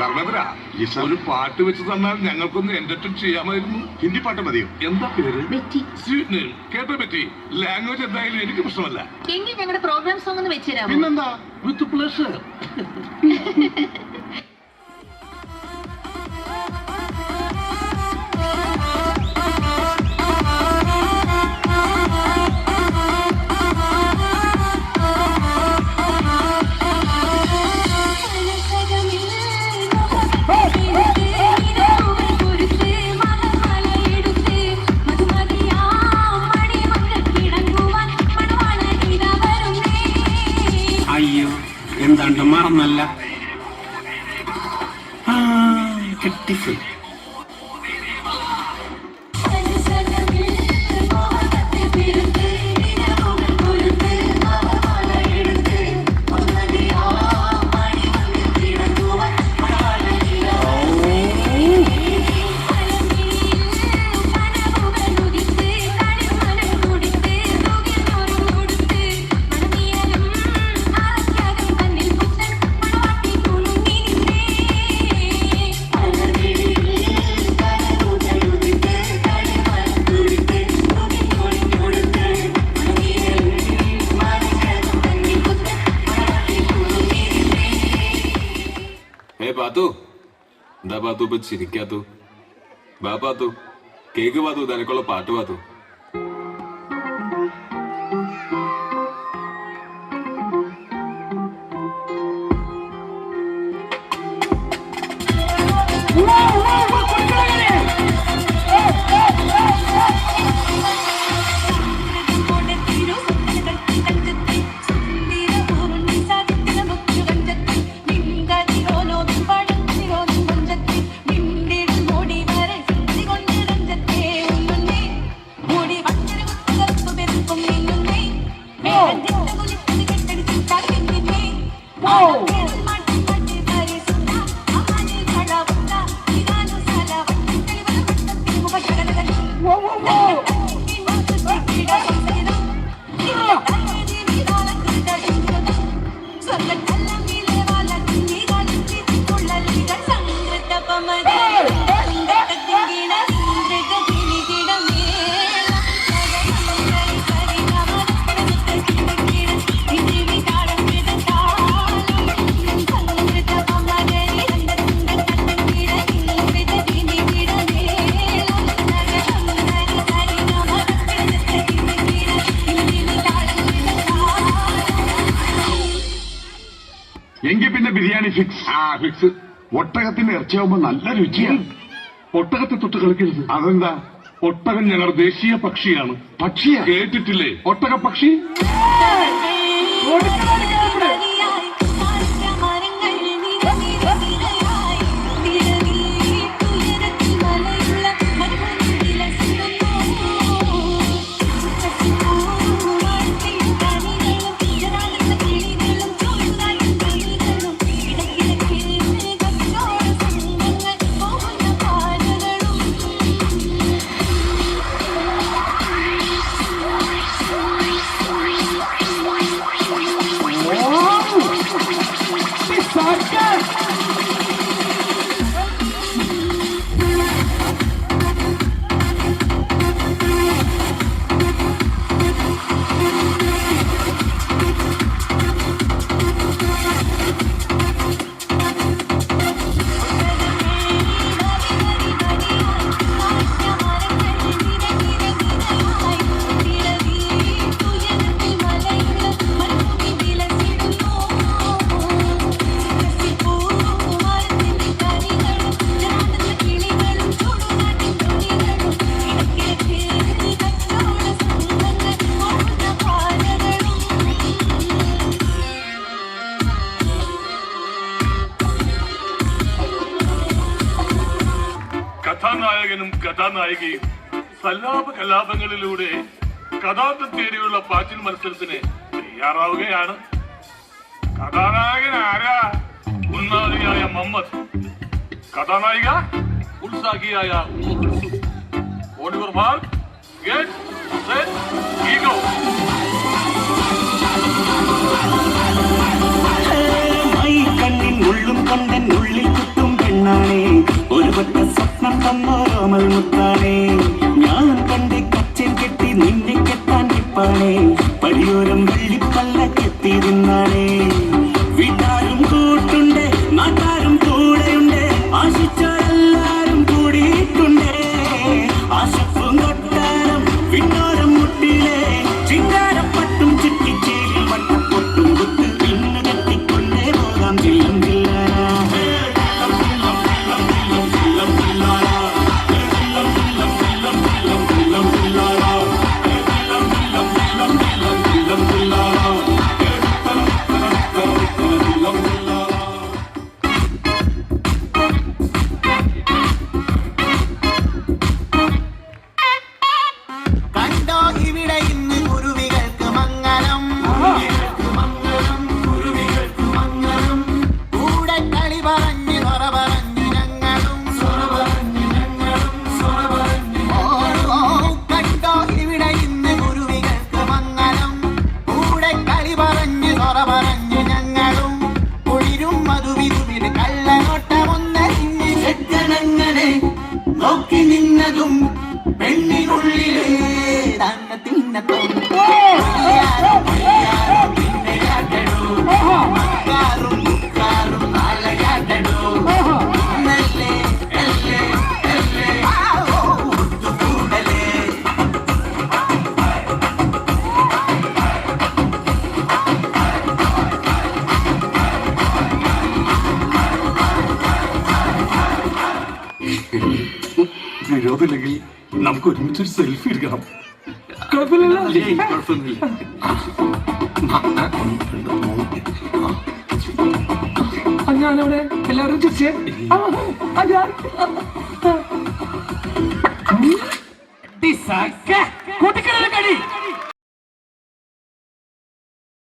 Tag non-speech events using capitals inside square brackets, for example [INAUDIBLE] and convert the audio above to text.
ധർമ്മേന്ദ്ര ഒരു പാട്ട് വെച്ച് തന്നാൽ ഞങ്ങൾക്കൊന്ന് എന്റർടൈൻ ചെയ്യാമായിരുന്നു. ഹിന്ദി പാട്ട് മതിയോ? എന്താ പേര്? സ്വീറ്റ് നെയിം കേട്ടോ പറ്റി ലാംഗ്വേജ് എന്തായാലും എനിക്ക് പ്രശ്നമല്ല. എങ്കിൽ ഞങ്ങളുടെ പ്രോഗ്രാം സോങ് ഒന്ന് വെച്ചുതരാം പിന്നെന്താ? വിത്ത് പ്ലഷർ [LAUGHS] എന്താണ്ട് മറന്നല്ല ആ, കിട്ടിപ്പോയി പാത്തു ഇപ്പൊ ചിരിക്കാത്തു. പാത്തു കേക്ക് പാത്തു നിനക്കുള്ള പാട്ട് പാത്തു. എങ്കിൽ പിന്നെ ബിരിയാണി ഫിക്സ് ആ ഫിക്സ് ഒട്ടകത്തിന്റെ ഇറച്ചിയാവുമ്പോ നല്ല രുചിയാണ്. ഒട്ടകത്തെ തൊട്ട് കളിക്കരുത്. അതെന്താ? ഒട്ടകൻ ഞങ്ങളുടെ ദേശീയ പക്ഷിയാണ്. പക്ഷിയാ? കേട്ടിട്ടില്ലേ? ഒട്ടക പക്ഷി കഥാനായകനും കഥാനായികയും സല്ലാപ കലാപങ്ങളിലൂടെ കഥാന്തം തേടിയുള്ള പാച്ചിൽ മത്സരത്തിന് തയ്യാറാവുകയാണ്. കഥാനായകൻ ആരാ? ഉന്നാദിയായ മമ്മദ്. കഥാനായിക ഉത്സാഹിയായ ഉമ്മ. ഗെറ്റ് your mark, ഞാൻ കണ്ടി കച്ചൻ കെട്ടി നിന്നെ കെട്ടാൻ നിപ്പാണേ പടിയോരം നോക്കി നിന്നതും പെണ്ണിനുള്ളിലേ തന്നെ തിന്നത്തും വിരോധമില്ലെങ്കിൽ നമുക്ക് ഒരുമിച്ച് ഒരു സെൽഫി എടുക്കണം. ഞാനവിടെ എല്ലാവരും ചിരിച്ചേ ഞാൻ.